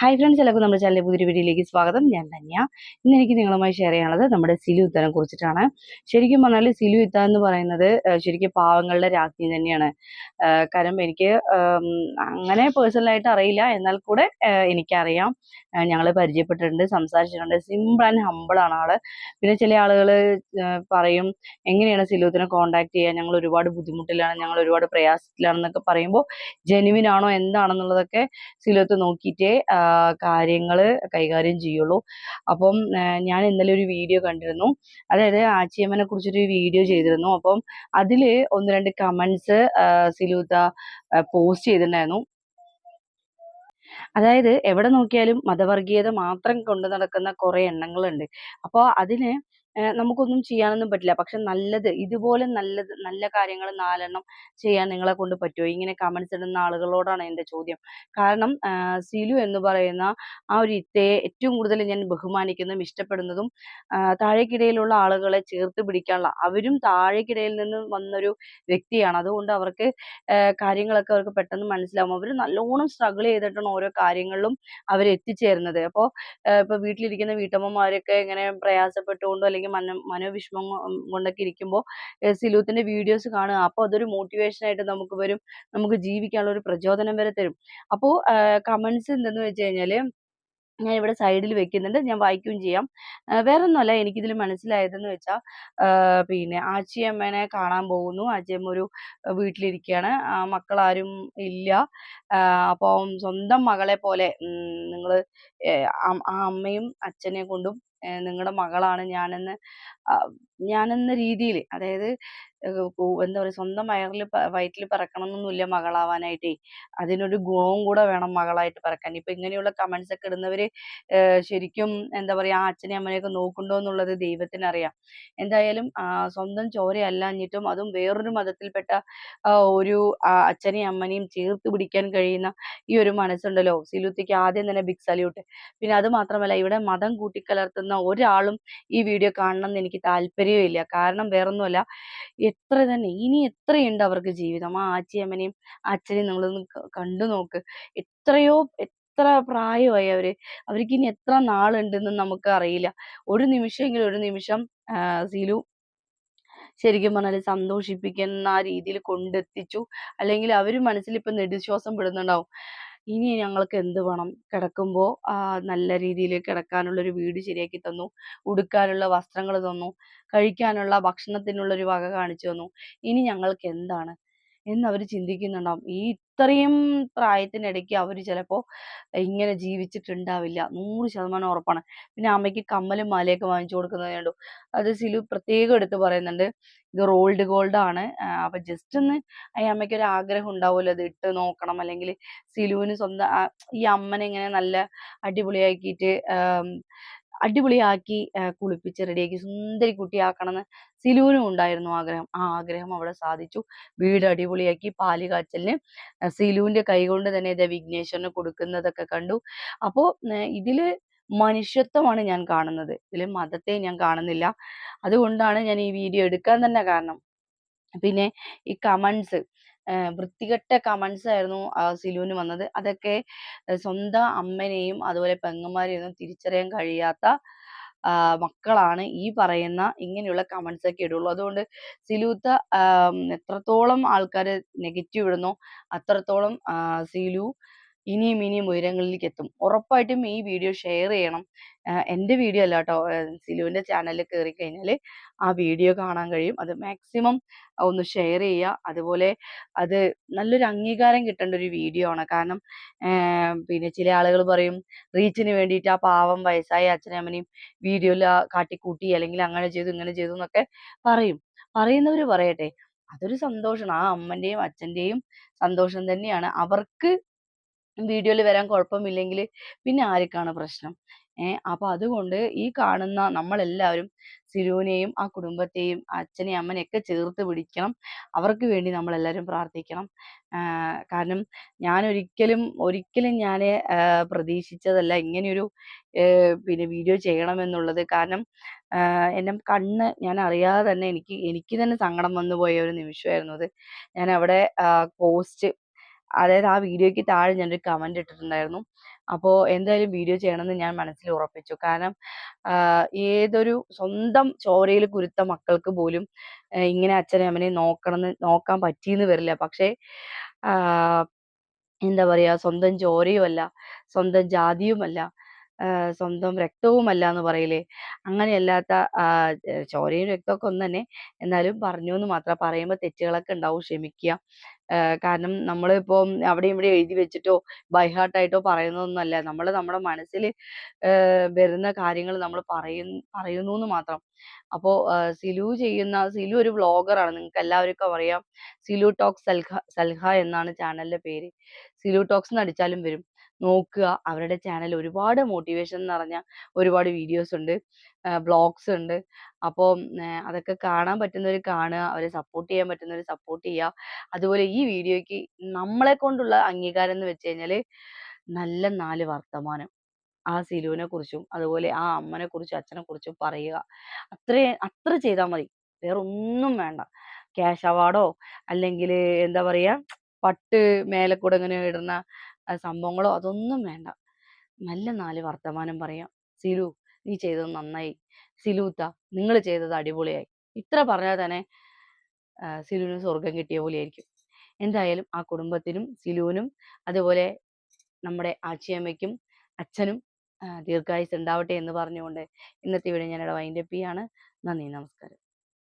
Hi friends എല്ലാവർക്കും നമ്മുടെ ചാനലിലെ പുതിയൊരു വീഡിയോയിലേക്ക് സ്വാഗതം. ഞാൻ ധന്യ ഇന്ന് എനിക്ക് നിങ്ങളുമായി ഷെയർ ചെയ്യാനുള്ളത് നമ്മുടെ സിലു യുദ്ധനെ കുറിച്ചിട്ടാണ്. ശരിക്കും പറഞ്ഞാൽ സിലു യുദ്ധ എന്ന് പറയുന്നത് ശരിക്കും പാവങ്ങളുടെ രാജ്ഞി തന്നെയാണ്. കാരണം എനിക്ക് അങ്ങനെ പേഴ്സണലായിട്ട് അറിയില്ല. എന്നാൽ കൂടെ എനിക്കറിയാം. ഞങ്ങൾ പരിചയപ്പെട്ടിട്ടുണ്ട് സംസാരിച്ചിട്ടുണ്ട്. സിമ്പിൾ ആൻഡ് ഹമ്പിൾ ആണ് ആൾ. പിന്നെ ചില ആളുകൾ പറയും എങ്ങനെയാണ് സിലുത്തിനെ കോണ്ടാക്ട് ചെയ്യുക? ഞങ്ങൾ ഒരുപാട് ബുദ്ധിമുട്ടിലാണ്. ഞങ്ങൾ ഒരുപാട് പ്രയാസത്തിലാണെന്നൊക്കെ പറയുമ്പോൾ ജെനുവിൻ ആണോ? എന്താണെന്നുള്ളതൊക്കെ സിലുത്ത് നോക്കിയിട്ടേ കാര്യങ്ങൾ കൈകാര്യം ചെയ്യുള്ളൂ. അപ്പം ഞാൻ ഇന്നലെ ഒരു വീഡിയോ കണ്ടിരുന്നു. അതായത് ആച്ചിയമ്മനെ കുറിച്ചൊരു വീഡിയോ ചെയ്തിരുന്നു. അപ്പം അതിൽ ഒന്ന് രണ്ട് കമൻസ് സിലൂത്ത പോസ്റ്റ് ചെയ്തിട്ടുണ്ടായിരുന്നു. അതായത് എവിടെ നോക്കിയാലും മതവർഗീയത മാത്രം കൊണ്ട് നടക്കുന്ന കുറെ എണ്ണങ്ങളുണ്ട്. അപ്പോൾ അതിന് നമുക്കൊന്നും ചെയ്യാനൊന്നും പറ്റില്ല. പക്ഷെ നല്ലത് ഇതുപോലെ നല്ലത് നല്ല കാര്യങ്ങൾ നാലെണ്ണം ചെയ്യാൻ നിങ്ങളെ കൊണ്ട് പറ്റുമോ ഇങ്ങനെ കമന്റ്സ് ഇടുന്ന ആളുകളോടാണ് എന്റെ ചോദ്യം. കാരണം സിലു എന്ന് പറയുന്ന ആ ഒരു ഇത്തയെ ഏറ്റവും കൂടുതൽ ഞാൻ ബഹുമാനിക്കുന്നതും ഇഷ്ടപ്പെടുന്നതും താഴേക്കിടയിലുള്ള ആളുകളെ ചേർത്ത് പിടിക്കാനുള്ള അവരും താഴേക്കിടയിൽ നിന്ന് വന്നൊരു വ്യക്തിയാണ്. അതുകൊണ്ട് അവർക്ക് കാര്യങ്ങളൊക്കെ അവർക്ക് പെട്ടെന്ന് മനസ്സിലാവും. അവർ നല്ലോണം സ്ട്രഗിൾ ചെയ്തിട്ടാണ് ഓരോ കാര്യങ്ങളിലും അവർ എത്തിച്ചേരുന്നത്. അപ്പോൾ ഇപ്പൊ വീട്ടിലിരിക്കുന്ന വീട്ടമ്മമാരൊക്കെ ഇങ്ങനെ പ്രയാസപ്പെട്ടുകൊണ്ടോ അല്ലെങ്കിൽ മന മനോവിഷമം കൊണ്ടൊക്കെ ഇരിക്കുമ്പോൾ സിലൂത്തിന്റെ വീഡിയോസ് കാണുക. അപ്പോൾ അതൊരു മോട്ടിവേഷൻ ആയിട്ട് നമുക്ക് വരും. നമുക്ക് ജീവിക്കാനുള്ള ഒരു പ്രചോദനം വരെ തരും. അപ്പോൾ കമന്റ്സ് എന്തെന്ന് വെച്ച് കഴിഞ്ഞാൽ ഞാൻ ഇവിടെ സൈഡിൽ വെക്കുന്നുണ്ട്. ഞാൻ വായിക്കുകയും ചെയ്യാം. വേറെ ഒന്നുമല്ല എനിക്കിതിൽ മനസ്സിലായതെന്ന് വെച്ചാൽ പിന്നെ ആച്ചിയമ്മേനെ കാണാൻ പോകുന്നു. ആച്ചിയമ്മ ഒരു വീട്ടിലിരിക്കുകയാണ്. മക്കളാരും ഇല്ല. അപ്പം സ്വന്തം മകളെ പോലെ നിങ്ങൾ ആ അമ്മയും അച്ഛനെ കൊണ്ടും നിങ്ങളുടെ മകളാണ് ഞാനെന്ന് ഞാനെന്ന രീതിയിൽ അതായത് എന്താ പറയുക സ്വന്തം വയറിൽ വയറ്റിൽ പറക്കണമെന്നൊന്നുമില്ല മകളാവാനായിട്ടേ. അതിനൊരു ഗുണവും കൂടെ വേണം മകളായിട്ട് പറക്കാൻ. ഇപ്പൊ ഇങ്ങനെയുള്ള കമന്റ്സ് ഒക്കെ ഇടുന്നവര് ശരിക്കും എന്താ പറയാ ആ അച്ഛനെയും അമ്മനെയൊക്കെ നോക്കുന്നുണ്ടോ എന്നുള്ളത് ദൈവത്തിന് അറിയാം എന്തായാലും സ്വന്തം സ്വന്തം ചോരയല്ലാഞ്ഞിട്ടും അതും വേറൊരു മതത്തിൽപ്പെട്ട ഒരു അച്ഛനെയും അമ്മനെയും ചേർത്ത് പിടിക്കാൻ കഴിയുന്ന ഈ ഒരു മനസ്സുണ്ടല്ലോ. സിലുത്തിക്ക് ആദ്യം തന്നെ ബിഗ് സല്യൂട്ട് പിന്നെ അത് മാത്രമല്ല ഇവിടെ മതം കൂട്ടിക്കലർത്തുന്ന ഒരാളും ഈ വീഡിയോ കാണണം എന്ന് എനിക്ക് താല്പര്യമില്ല കാരണം വേറൊന്നുമല്ല എത്ര തന്നെ ഇനി എത്രയുണ്ട് അവർക്ക് ജീവിതം? ആ ആച്ചിയമ്മനെയും അച്ഛനെയും നമ്മളൊന്ന് കണ്ടു നോക്ക്. എത്രയോ എത്ര പ്രായമായി അവർ അവർക്ക് ഇനി എത്ര നാളുണ്ടെന്ന് നമുക്ക് അറിയില്ല. ഒരു നിമിഷമെങ്കിലും ഒരു നിമിഷം സിലു ശരിക്കും പറഞ്ഞാൽ സന്തോഷിപ്പിക്കുന്ന രീതിയിൽ കൊണ്ടെത്തിച്ചു. അല്ലെങ്കിൽ അവർ മനസ്സിൽ ഇപ്പൊ നെടുശ്വാസം വിടുന്നുണ്ടാവും ഇനി ഞങ്ങൾക്ക് എന്ത് വേണം? കിടക്കുമ്പോൾ നല്ല രീതിയിൽ കിടക്കാനുള്ള ഒരു വീട് ശരിയാക്കി തന്നു. ഉടുക്കാനുള്ള വസ്ത്രങ്ങൾ തന്നു. കഴിക്കാനുള്ള ഭക്ഷണത്തിനുള്ള ഒരു വക കാണിച്ചു തന്നു. ഇനി ഞങ്ങൾക്ക് എന്താണ്? എന്ന് അവർ ചിന്തിക്കുന്നുണ്ടാവും. ഈ ഇത്രയും പ്രായത്തിനിടയ്ക്ക് അവർ ചിലപ്പോ ഇങ്ങനെ ജീവിച്ചിട്ടുണ്ടാവില്ല. നൂറ് ശതമാനം ഉറപ്പാണ്. പിന്നെ അമ്മയ്ക്ക് കമ്മലും മാലയൊക്കെ വാങ്ങിച്ചു കൊടുക്കുന്നത് കണ്ടു. അത് സിലു പ്രത്യേകം എടുത്ത് പറയുന്നുണ്ട്. ഇത് റോൾഡ് ഗോൾഡ് ആണ് അപ്പൊ ജസ്റ്റ് ഒന്ന് ഈ അമ്മയ്ക്ക് ഒരു ആഗ്രഹം ഉണ്ടാവുമല്ലോ അത് ഇട്ട് നോക്കണം. അല്ലെങ്കിൽ സിലുവിന് സ്വന്തം ഈ അമ്മനെ ഇങ്ങനെ നല്ല അടിപൊളിയാക്കിയിട്ട് അടിപൊളിയാക്കി കുളിപ്പിച്ച് റെഡിയാക്കി സുന്ദരി കുട്ടിയാക്കണമെന്ന് സിലുവിനും ഉണ്ടായിരുന്നു ആഗ്രഹം. ആ ആഗ്രഹം അവിടെ സാധിച്ചു. വീട് അടിപൊളിയാക്കി പാൽ കാച്ചലിന് സിലുവിന്റെ കൈ കൊണ്ട് തന്നെ ദേ വിഘ്നേശ്വരന് കൊടുക്കുന്നതൊക്കെ കണ്ടു. അപ്പോ ഏർ ഇതിൽ മനുഷ്യത്വമാണ് ഞാൻ കാണുന്നത്. ഇതിൽ മതത്തെ ഞാൻ കാണുന്നില്ല. അതുകൊണ്ടാണ് ഞാൻ ഈ വീഡിയോ എടുക്കാൻ തന്നെ കാരണം. പിന്നെ ഈ കമന്റ്സ് വൃത്തികെട്ട കമന്റ്സ് ആയിരുന്നു സിലുവിന് വന്നത്. അതൊക്കെ സ്വന്തം അമ്മനെയും അതുപോലെ പെങ്ങന്മാരെയും ഒന്നും തിരിച്ചറിയാൻ കഴിയാത്ത മക്കളാണ് ഈ പറയുന്ന ഇങ്ങനെയുള്ള കമന്റ്സ് ഒക്കെ ഇടുള്ളൂ. അതുകൊണ്ട് സിലൂത്ത എത്രത്തോളം ആൾക്കാര് നെഗറ്റീവ് ഇടുന്നോ അത്രത്തോളം സിലു ഇനിയും ഇനിയും ഉയരങ്ങളിലേക്ക് എത്തും ഉറപ്പായിട്ടും ഈ വീഡിയോ ഷെയർ ചെയ്യണം. എന്റെ വീഡിയോ അല്ല കേട്ടോ സിലുവിന്റെ ചാനലിൽ കയറി കഴിഞ്ഞാൽ ആ വീഡിയോ കാണാൻ കഴിയും. അത് മാക്സിമം ഒന്ന് ഷെയർ ചെയ്യുക. അതുപോലെ അത് നല്ലൊരു അംഗീകാരം കിട്ടേണ്ട ഒരു വീഡിയോ ആണ്. കാരണം പിന്നെ ചില ആളുകൾ പറയും റീച്ചിന് വേണ്ടിയിട്ട് ആ പാവം വയസ്സായ അച്ഛനും അമ്മനെയും വീഡിയോയിൽ കാട്ടിക്കൂട്ടി അല്ലെങ്കിൽ അങ്ങനെ ചെയ്തു ഇങ്ങനെ ചെയ്തു എന്നൊക്കെ പറയും. പറയുന്നവര് പറയട്ടെ അതൊരു സന്തോഷമാണ്. ആ അമ്മന്റെയും അച്ഛന്റെയും സന്തോഷം തന്നെയാണ്. അവർക്ക് വീഡിയോയിൽ വരാൻ കുഴപ്പമില്ലെങ്കിൽ പിന്നെ ആർക്കാണ് പ്രശ്നം? ഏഹ് അപ്പൊ അതുകൊണ്ട് ഈ കാണുന്ന നമ്മളെല്ലാവരും സിരുവിനെയും ആ കുടുംബത്തെയും അച്ഛനെയും ഒക്കെ ചേർത്ത് പിടിക്കണം. അവർക്ക് വേണ്ടി നമ്മളെല്ലാവരും പ്രാർത്ഥിക്കണം. കാരണം ഞാൻ ഒരിക്കലും ഒരിക്കലും ഞാൻ പ്രതീക്ഷിച്ചതല്ല ഇങ്ങനെയൊരു പിന്നെ വീഡിയോ ചെയ്യണമെന്നുള്ളത്. കാരണം എന്റെ കണ്ണ് ഞാൻ അറിയാതെ തന്നെ എനിക്ക് എനിക്ക് തന്നെ സങ്കടം വന്നു പോയ ഒരു നിമിഷമായിരുന്നു അത്. ഞാൻ അവിടെ പോസ്റ്റ് അതായത് ആ വീഡിയോയ്ക്ക് താഴെ ഞാനൊരു കമന്റ് ഇട്ടിട്ടുണ്ടായിരുന്നു അപ്പോ എന്തായാലും വീഡിയോ ചെയ്യണമെന്ന് ഞാൻ മനസ്സിൽ ഉറപ്പിച്ചു. കാരണം ഏതൊരു സ്വന്തം ചോരയിൽ കുരുത്ത മക്കൾക്ക് പോലും ഇങ്ങനെ അച്ഛനെ അമ്മനെ നോക്കണംന്ന് നോക്കാൻ പറ്റീന്ന് വരില്ല. പക്ഷേ എന്താ പറയാ സ്വന്തം ചോരയുമല്ല, സ്വന്തം ജാതിയുമല്ല, ആഹ് സ്വന്തം രക്തവുമല്ലാന്ന് പറയില്ലേ? അങ്ങനെയല്ലാത്ത ആഹ് ഏഹ് ചോരയും രക്തമൊക്കെ ഒന്ന് തന്നെ. എന്നാലും പറഞ്ഞൂന്ന് മാത്രം. പറയുമ്പോ തെറ്റുകളൊക്കെ ഉണ്ടാവും ക്ഷമിക്കുക. ഏഹ് കാരണം നമ്മളിപ്പം അവിടെയും ഇവിടെയും എഴുതി വെച്ചിട്ടോ ബൈ ഹാർട്ട് ആയിട്ടോ പറയുന്നതൊന്നും അല്ല. നമ്മൾ നമ്മുടെ മനസ്സിൽ ഏഹ് വരുന്ന കാര്യങ്ങൾ നമ്മൾ പറയുന്നു എന്ന് മാത്രം. അപ്പോ സിലു ചെയ്യുന്ന സിലു ഒരു വ്ലോഗറാണ്. നിങ്ങൾക്ക് എല്ലാവർക്കും അറിയാം. സിലു ടോക്സ് സൽഹ സൽഹ എന്നാണ് ചാനലിന്റെ പേര്. സിലു ടോക്സ് എന്ന് അടിച്ചാലും വരും. നോക്കുക. അവരുടെ ചാനൽ ഒരുപാട് മോട്ടിവേഷൻ നിറഞ്ഞ ഒരുപാട് വീഡിയോസ് ഉണ്ട്. ബ്ലോഗ്സ് ഉണ്ട്. അപ്പോൾ അതൊക്കെ കാണാൻ പറ്റുന്നവർ കാണുക. അവരെ സപ്പോർട്ട് ചെയ്യാൻ പറ്റുന്നവർ സപ്പോർട്ട് ചെയ്യുക. അതുപോലെ ഈ വീഡിയോയ്ക്ക് നമ്മളെ കൊണ്ടുള്ള അംഗീകാരം എന്ന് വെച്ച് കഴിഞ്ഞാൽ നല്ല നാല് വർത്തമാനം. ആ സിലുവിനെ കുറിച്ചും, അതുപോലെ ആ അമ്മനെ കുറിച്ചും, അച്ഛനെ കുറിച്ചും പറയുക. അത്രേ അത്ര ചെയ്താൽ മതി. വേറെ ഒന്നും വേണ്ട. ക്യാഷ് അവാർഡോ അല്ലെങ്കിൽ എന്താ പറയാ പട്ട് മേലെ കൂടെ ഇങ്ങനെ ഇടുന്ന സംഭവങ്ങളോ അതൊന്നും വേണ്ട. നല്ല നാല് വർത്തമാനം പറയാം "സിലു നീ ചെയ്തത് നന്നായി. സിലൂത്ത നിങ്ങൾ ചെയ്തത് അടിപൊളിയായി." ഇത്ര പറഞ്ഞാൽ തന്നെ സിലുവിന് സ്വർഗം കിട്ടിയ പോലെയായിരിക്കും. എന്തായാലും ആ കുടുംബത്തിനും സിലുവിനും അതുപോലെ നമ്മുടെ ആച്ചിയമ്മയ്ക്കും അച്ഛനും ദീർഘായുസ് ഉണ്ടാവട്ടെ എന്ന് പറഞ്ഞുകൊണ്ട് ഇന്നത്തെ വീഡിയോ ഞാനിവിടെ വൈൻഡ് അപ്പ് ചെയ്യാണ്. നന്ദി, നമസ്കാരം.